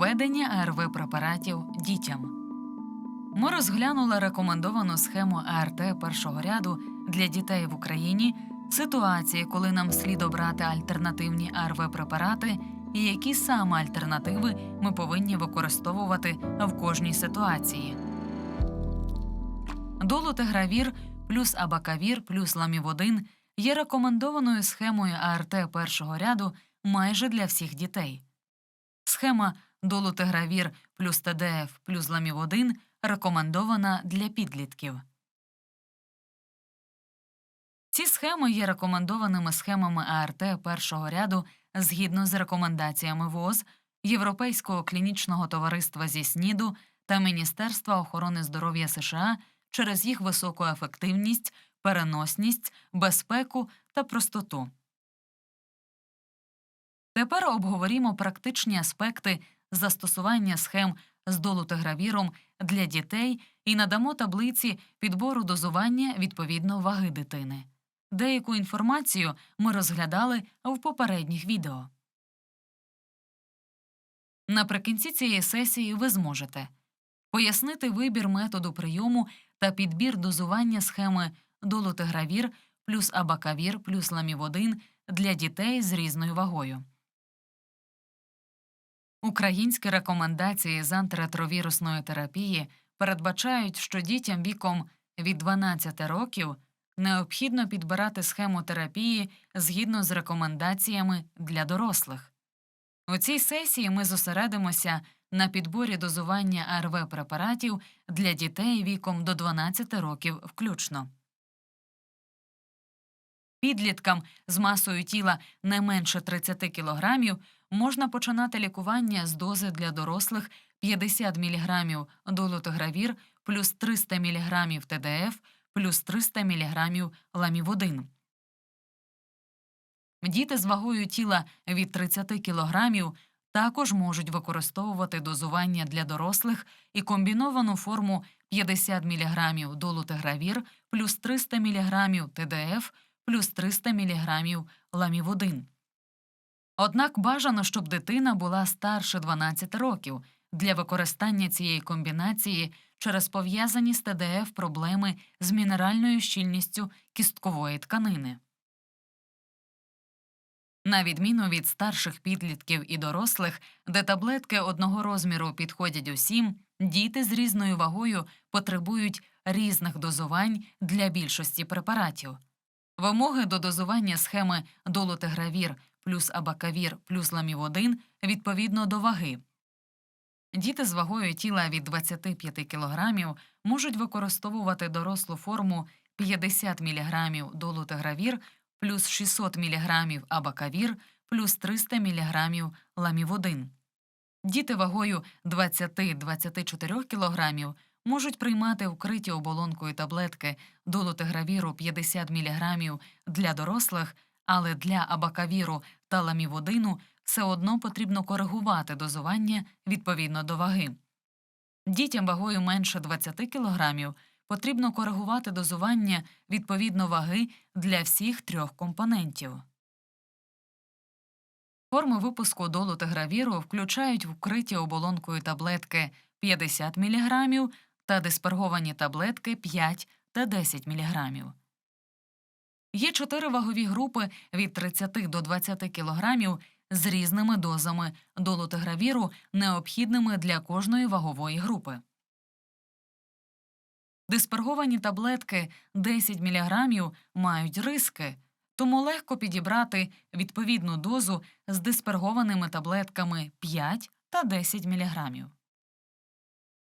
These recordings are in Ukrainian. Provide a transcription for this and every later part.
Введення АРВ препаратів дітям. Ми розглянули рекомендовану схему АРТ першого ряду для дітей в Україні, ситуації, коли нам слід обрати альтернативні АРВ препарати, і які саме альтернативи ми повинні використовувати в кожній ситуації. Долутегравір плюс абакавір плюс ламіводин є рекомендованою схемою АРТ першого ряду майже для всіх дітей. Схема долутегравір плюс ТДФ плюс ламіводин рекомендована для підлітків. Ці схеми є рекомендованими схемами АРТ першого ряду згідно з рекомендаціями ВОЗ, Європейського клінічного товариства зі СНІДу та Міністерства охорони здоров'я США через їх високу ефективність, переносність, безпеку та простоту. Тепер обговорімо практичні аспекти застосування схем з долутегравіром для дітей і надамо таблиці підбору дозування відповідно ваги дитини. Деяку інформацію ми розглядали в попередніх відео. Наприкінці цієї сесії ви зможете пояснити вибір методу прийому та підбір дозування схеми долутегравір плюс абакавір плюс ламіводин для дітей з різною вагою. Українські рекомендації з антиретровірусної терапії передбачають, що дітям віком від 12 років необхідно підбирати схему терапії згідно з рекомендаціями для дорослих. У цій сесії ми зосередимося на підборі дозування АРВ препаратів для дітей віком до 12 років включно. Підліткам з масою тіла не менше 30 кг можна починати лікування з дози для дорослих 50 мг долутогравір плюс 300 мг ТДФ плюс 300 мг ламіводин. Діти з вагою тіла від 30 кг також можуть використовувати дозування для дорослих і комбіновану форму 50 мг долутегравір плюс 300 мг ТДФ плюс 300 мг ламіводин. Однак бажано, щоб дитина була старше 12 років для використання цієї комбінації через пов'язані з ТДФ проблеми з мінеральною щільністю кісткової тканини. На відміну від старших підлітків і дорослих, де таблетки одного розміру підходять усім, діти з різною вагою потребують різних дозувань для більшості препаратів. Вимоги до дозування схеми долутегравір плюс абакавір плюс ламіводин відповідно до ваги. Діти з вагою тіла від 25 кг можуть використовувати дорослу форму 50 мг долутегравір плюс 600 мг абакавір плюс 300 мг ламіводин. Діти вагою 20-24 кг можуть приймати вкриті оболонкою таблетки долутегравіру 50 мг для дорослих, але для абакавіру та ламіводину все одно потрібно коригувати дозування відповідно до ваги. Дітям вагою менше 20 кг потрібно коригувати дозування відповідно ваги для всіх трьох компонентів. Форми випуску долутегравіру включають вкриті оболонкою таблетки 50 мг та дисперговані таблетки 5 та 10 мг. Є чотири вагові групи від 30 до 20 кг з різними дозами долутегравіру, необхідними для кожної вагової групи. Дисперговані таблетки 10 мг мають риски, тому легко підібрати відповідну дозу з диспергованими таблетками 5 та 10 мг.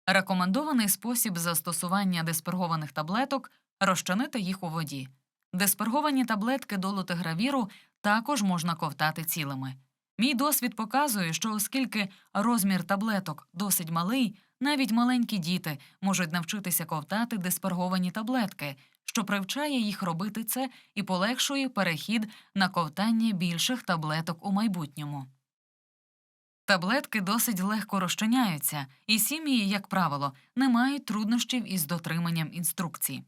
Рекомендований спосіб застосування диспергованих таблеток розчинити їх у воді. Дисперговані таблетки долутегравіру також можна ковтати цілими. Мій досвід показує, що оскільки розмір таблеток досить малий, навіть маленькі діти можуть навчитися ковтати дисперговані таблетки, що привчає їх робити це і полегшує перехід на ковтання більших таблеток у майбутньому. Таблетки досить легко розчиняються, і сім'ї, як правило, не мають труднощів із дотриманням інструкцій.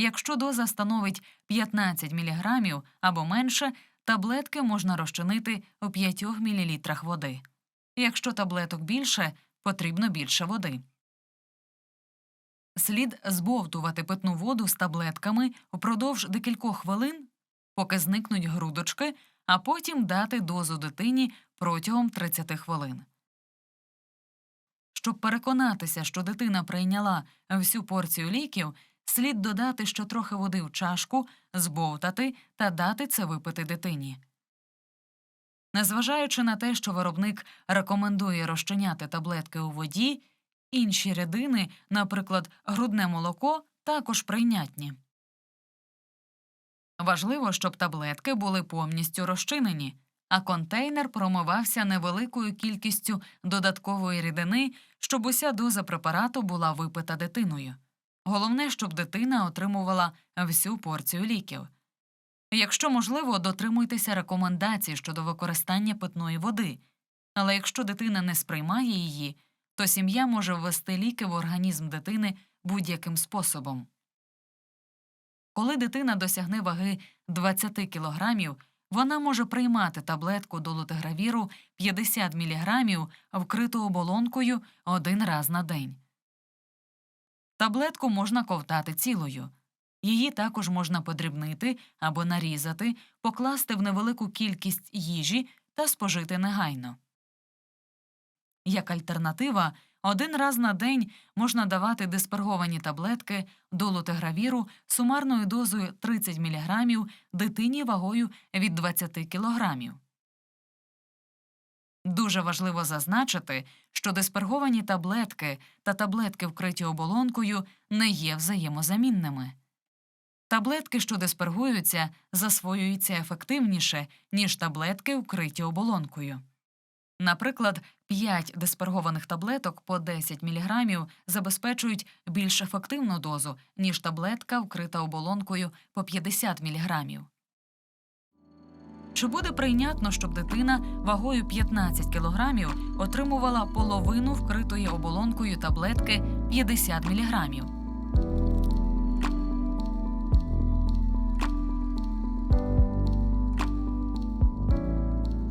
Якщо доза становить 15 мг або менше, таблетки можна розчинити у 5 мл води. Якщо таблеток більше, потрібно більше води. Слід збовтувати питну воду з таблетками впродовж декількох хвилин, поки зникнуть грудочки, а потім дати дозу дитині протягом 30 хвилин. Щоб переконатися, що дитина прийняла всю порцію ліків, слід додати ще трохи води в чашку, збовтати та дати це випити дитині. Незважаючи на те, що виробник рекомендує розчиняти таблетки у воді, інші рідини, наприклад, грудне молоко, також прийнятні. Важливо, щоб таблетки були повністю розчинені, а контейнер промивався невеликою кількістю додаткової рідини, щоб уся доза препарату була випита дитиною. Головне, щоб дитина отримувала всю порцію ліків. Якщо можливо, дотримуйтеся рекомендацій щодо використання питної води, але якщо дитина не сприймає її, то сім'я може ввести ліки в організм дитини будь-яким способом. Коли дитина досягне ваги 20 кг, вона може приймати таблетку долутигравіру 50 мг, вкриту оболонкою один раз на день. Таблетку можна ковтати цілою. Її також можна подрібнити або нарізати, покласти в невелику кількість їжі та спожити негайно. Як альтернатива, один раз на день можна давати дисперговані таблетки долутигравіру сумарною дозою 30 мг дитині вагою від 20 кг. Дуже важливо зазначити, що дисперговані таблетки та таблетки, вкриті оболонкою, не є взаємозамінними. Таблетки, що диспергуються, засвоюються ефективніше, ніж таблетки, вкриті оболонкою. Наприклад, 5 диспергованих таблеток по 10 мг забезпечують більш ефективну дозу, ніж таблетка, вкрита оболонкою по 50 мг. Чи буде прийнятно, щоб дитина вагою 15 кг отримувала половину вкритої оболонкою таблетки 50 мг?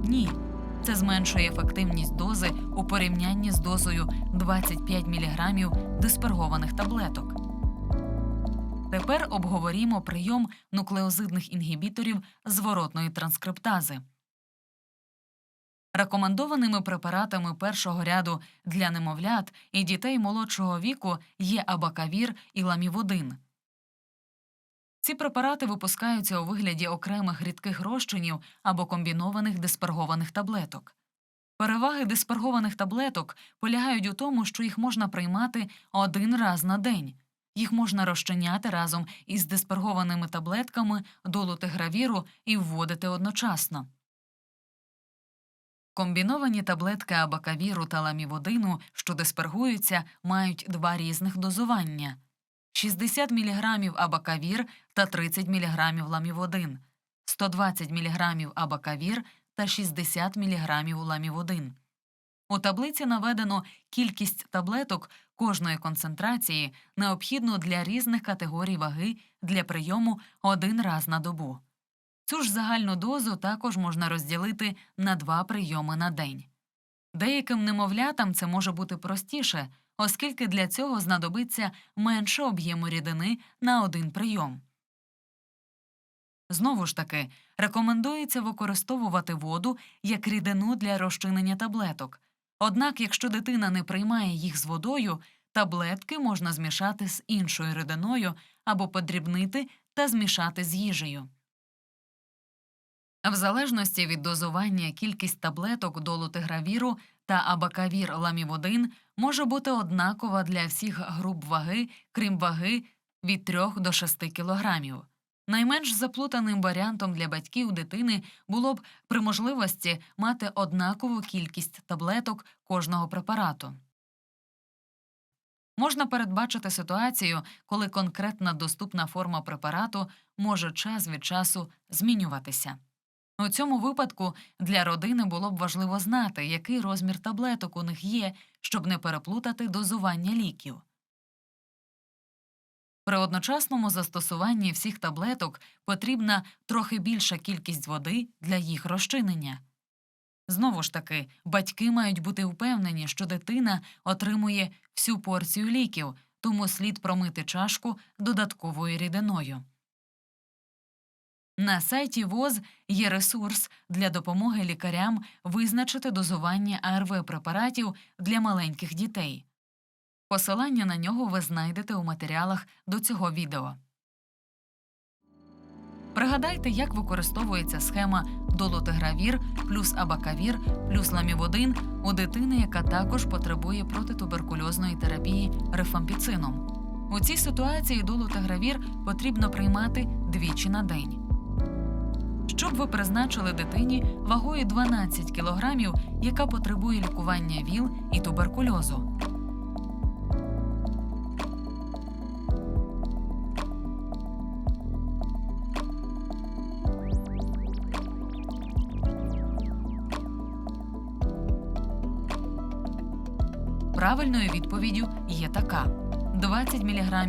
Ні. Це зменшує ефективність дози у порівнянні з дозою 25 мг диспергованих таблеток. Тепер обговорімо прийом нуклеозидних інгібіторів зворотної транскриптази. Рекомендованими препаратами першого ряду для немовлят і дітей молодшого віку є абакавір і ламіводин. Ці препарати випускаються у вигляді окремих рідких розчинів або комбінованих диспергованих таблеток. Переваги диспергованих таблеток полягають у тому, що їх можна приймати один раз на день. Їх можна розчиняти разом із диспергованими таблетками долутигравіру і вводити одночасно. Комбіновані таблетки абакавіру та ламіводину, що диспергуються, мають два різних дозування. 60 мг абакавір та 30 мг ламіводин, 120 мг абакавір та 60 мг ламіводин. У таблиці наведено кількість таблеток кожної концентрації, необхідну для різних категорій ваги для прийому один раз на добу. Цю ж загальну дозу також можна розділити на два прийоми на день. Деяким немовлятам це може бути простіше, оскільки для цього знадобиться менше об'єму рідини на один прийом. Знову ж таки, рекомендується використовувати воду як рідину для розчинення таблеток. Однак, якщо дитина не приймає їх з водою, таблетки можна змішати з іншою рідиною або подрібнити та змішати з їжею. В залежності від дозування кількість таблеток долутигравіру та абакавір ламіводин може бути однакова для всіх груп ваги, крім ваги від 3 до 6 кілограмів. Найменш заплутаним варіантом для батьків дитини було б при можливості мати однакову кількість таблеток кожного препарату. Можна передбачити ситуацію, коли конкретна доступна форма препарату може час від часу змінюватися. У цьому випадку для родини було б важливо знати, який розмір таблеток у них є, щоб не переплутати дозування ліків. При одночасному застосуванні всіх таблеток потрібна трохи більша кількість води для їх розчинення. Знову ж таки, батьки мають бути впевнені, що дитина отримує всю порцію ліків, тому слід промити чашку додатковою рідиною. На сайті ВОЗ є ресурс для допомоги лікарям визначити дозування АРВ препаратів для маленьких дітей. Посилання на нього ви знайдете у матеріалах до цього відео. Пригадайте, як використовується схема долотигравір плюс абакавір плюс ламіводин у дитини, яка також потребує протитуберкульозної терапії рифампіцином. У цій ситуації долотигравір потрібно приймати двічі на день. Щоб ви призначили дитині вагою 12 кг, яка потребує лікування ВІЛ і туберкульозу. Правильною відповіддю є така: 20 мг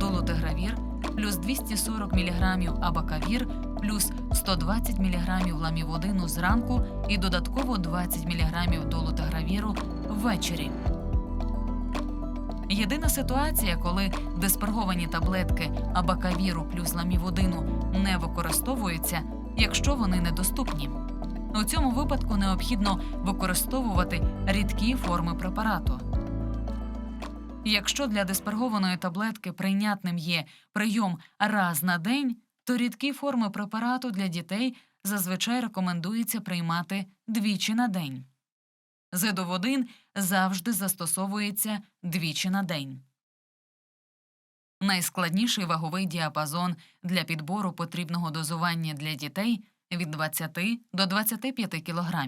долотигравір плюс 240 мг абакавір плюс 120 мг ламіводину зранку і додатково 20 мг долотигравіру ввечері. Єдина ситуація, коли дисперговані таблетки абакавіру плюс ламіводину не використовуються, якщо вони недоступні. У цьому випадку необхідно використовувати рідкі форми препарату. Якщо для диспергованої таблетки прийнятним є прийом раз на день, то рідкі форми препарату для дітей зазвичай рекомендується приймати двічі на день. Зидоводин завжди застосовується двічі на день. Найскладніший ваговий діапазон для підбору потрібного дозування для дітей від 20 до 25 кг.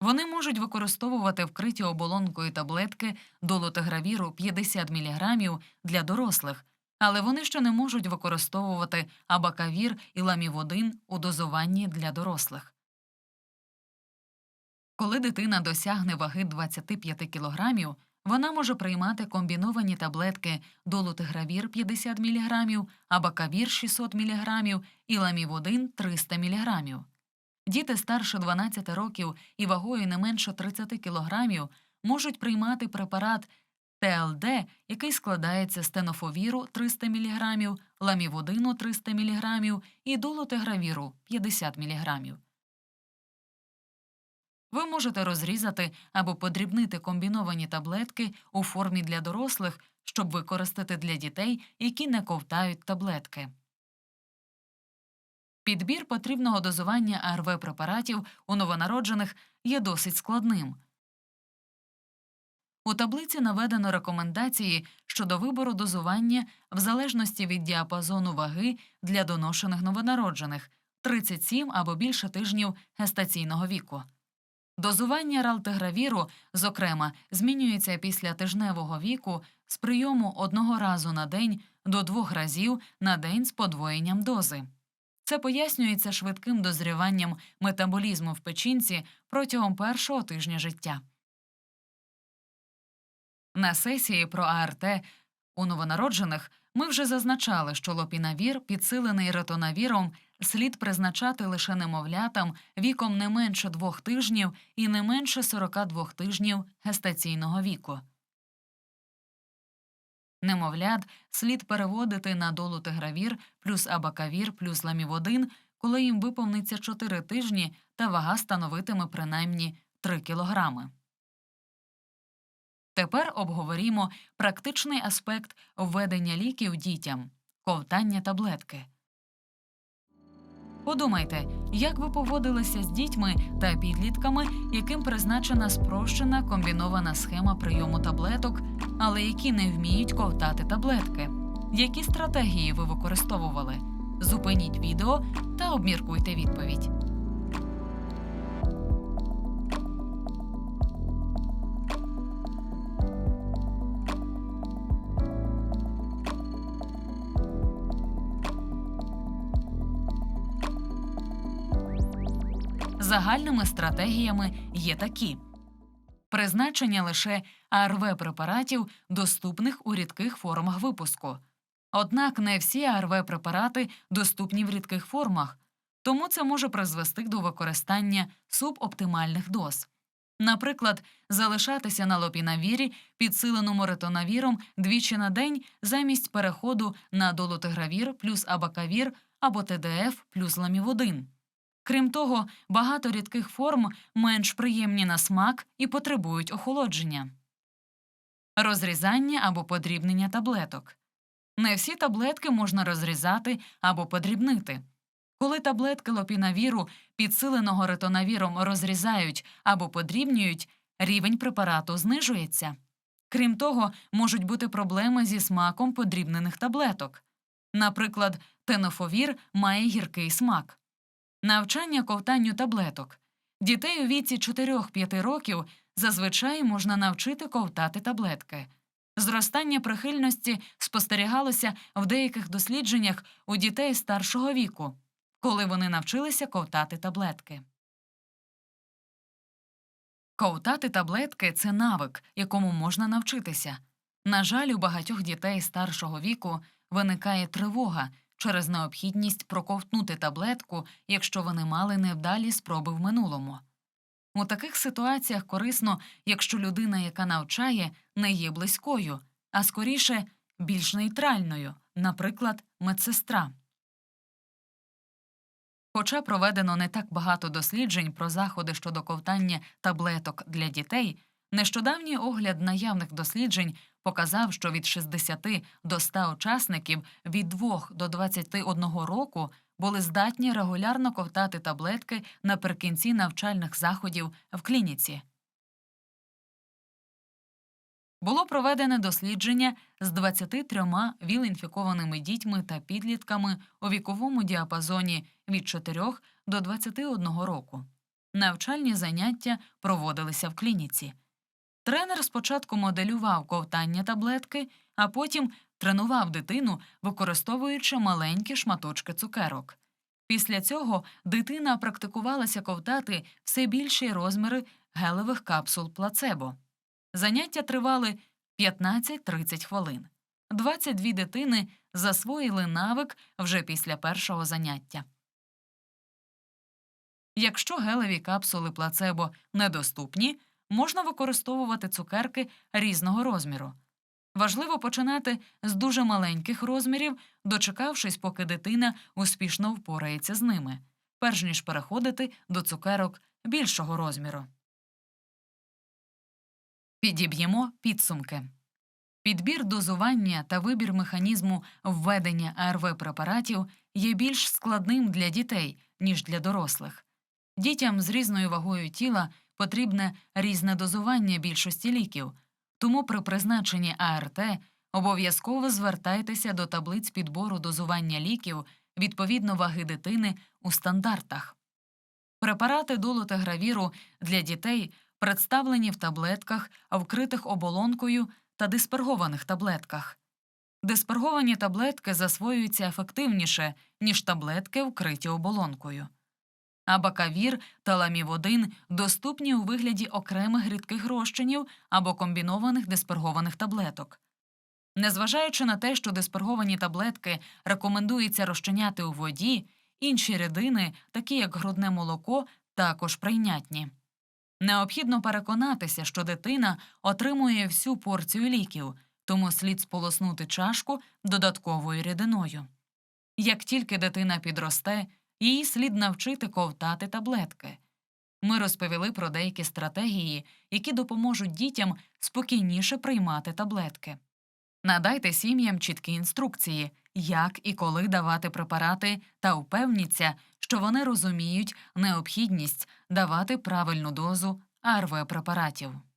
Вони можуть використовувати вкриті оболонкою таблетки долотигравіру 50 мг для дорослих, але вони ще не можуть використовувати абакавір і ламіводин у дозуванні для дорослих. Коли дитина досягне ваги 25 кг, вона може приймати комбіновані таблетки долутигравір 50 мг, абакавір 600 мг і ламіводин 300 мг. Діти старше 12 років і вагою не менше 30 кг можуть приймати препарат ТЛД, який складається з тенофовіру 300 мг, ламіводину 300 мг і долотигравіру 50 мг. Ви можете розрізати або подрібнити комбіновані таблетки у формі для дорослих, щоб використати для дітей, які не ковтають таблетки. Підбір потрібного дозування АРВ препаратів у новонароджених є досить складним. У таблиці наведено рекомендації щодо вибору дозування в залежності від діапазону ваги для доношених новонароджених 37 або більше тижнів гестаційного віку. Дозування ралтигравіру, зокрема, змінюється після тижневого віку з прийому одного разу на день до двох разів на день з подвоєнням дози. Це пояснюється швидким дозріванням метаболізму в печінці протягом першого тижня життя. На сесії про АРТ у новонароджених ми вже зазначали, що лопінавір, підсилений ретонавіром, слід призначати лише немовлятам віком не менше двох тижнів і не менше 42 тижнів гестаційного віку. Немовлят слід переводити на долу тигравір плюс абакавір плюс ламіводин, коли їм виповниться 4 тижні та вага становитиме принаймні 3 кілограми. Тепер обговорімо практичний аспект введення ліків дітям ковтання таблетки. Подумайте, як ви поводилися з дітьми та підлітками, яким призначена спрощена комбінована схема прийому таблеток, але які не вміють ковтати таблетки. Які стратегії ви використовували? Зупиніть відео та обміркуйте відповідь. Загальними стратегіями є такі: призначення лише АРВ препаратів, доступних у рідких формах випуску, Однак не всі АРВ препарати доступні в рідких формах, тому це може призвести до використання субоптимальних доз. Наприклад, залишатися на лопінавірі, підсиленому ретонавіром двічі на день замість переходу на долотигравір плюс абакавір або ТДФ плюс ламіводин. Крім того, багато рідких форм менш приємні на смак і потребують охолодження. Розрізання або подрібнення таблеток. Не всі таблетки можна розрізати або подрібнити. Коли таблетки лопінавіру, підсиленого ретонавіром, розрізають або подрібнюють, рівень препарату знижується. Крім того, можуть бути проблеми зі смаком подрібнених таблеток. Наприклад, тенофовір має гіркий смак. Навчання ковтанню таблеток. Дітей у віці 4-5 років зазвичай можна навчити ковтати таблетки. Зростання прихильності спостерігалося в деяких дослідженнях у дітей старшого віку, коли вони навчилися ковтати таблетки. Ковтати таблетки це навик, якому можна навчитися. На жаль, у багатьох дітей старшого віку виникає тривога через необхідність проковтнути таблетку, якщо вони мали невдалі спроби в минулому. У таких ситуаціях корисно, якщо людина, яка навчає, не є близькою, а скоріше більш нейтральною, наприклад, медсестра. Хоча проведено не так багато досліджень про заходи щодо ковтання таблеток для дітей, нещодавній огляд наявних досліджень показав, що від 60 до 100 учасників від 2 до 21 року були здатні регулярно ковтати таблетки наприкінці навчальних заходів в клініці. Було проведене дослідження з 23 віл-інфікованими дітьми та підлітками у віковому діапазоні від 4 до 21 року. Навчальні заняття проводилися в клініці. Тренер спочатку моделював ковтання таблетки, а потім тренував дитину, використовуючи маленькі шматочки цукерок. Після цього дитина практикувалася ковтати все більші розміри гелевих капсул плацебо. Заняття тривали 15-30 хвилин. 22 дитини засвоїли навик вже після першого заняття. Якщо гелеві капсули плацебо недоступні, можна використовувати цукерки різного розміру. Важливо починати з дуже маленьких розмірів, дочекавшись, поки дитина успішно впорається з ними, перш ніж переходити до цукерок більшого розміру. Підіб'ємо підсумки. Підбір дозування та вибір механізму введення АРВ препаратів є більш складним для дітей, ніж для дорослих. Дітям з різною вагою тіла потрібне різне дозування більшості ліків, тому при призначенні АРТ обов'язково звертайтеся до таблиць підбору дозування ліків відповідно ваги дитини у стандартах. Препарати долотегравіру для дітей представлені в таблетках, вкритих оболонкою та диспергованих таблетках. Дисперговані таблетки засвоюються ефективніше, ніж таблетки, вкриті оболонкою. Абакавір та ламіводин доступні у вигляді окремих рідких розчинів або комбінованих диспергованих таблеток. Незважаючи на те, що дисперговані таблетки рекомендується розчиняти у воді, інші рідини, такі як грудне молоко, також прийнятні. Необхідно переконатися, що дитина отримує всю порцію ліків, тому слід сполоснути чашку додатковою рідиною. Як тільки дитина підросте, її слід навчити ковтати таблетки. Ми розповіли про деякі стратегії, які допоможуть дітям спокійніше приймати таблетки. Надайте сім'ям чіткі інструкції, як і коли давати препарати, та впевніться, що вони розуміють необхідність давати правильну дозу АРВ препаратів.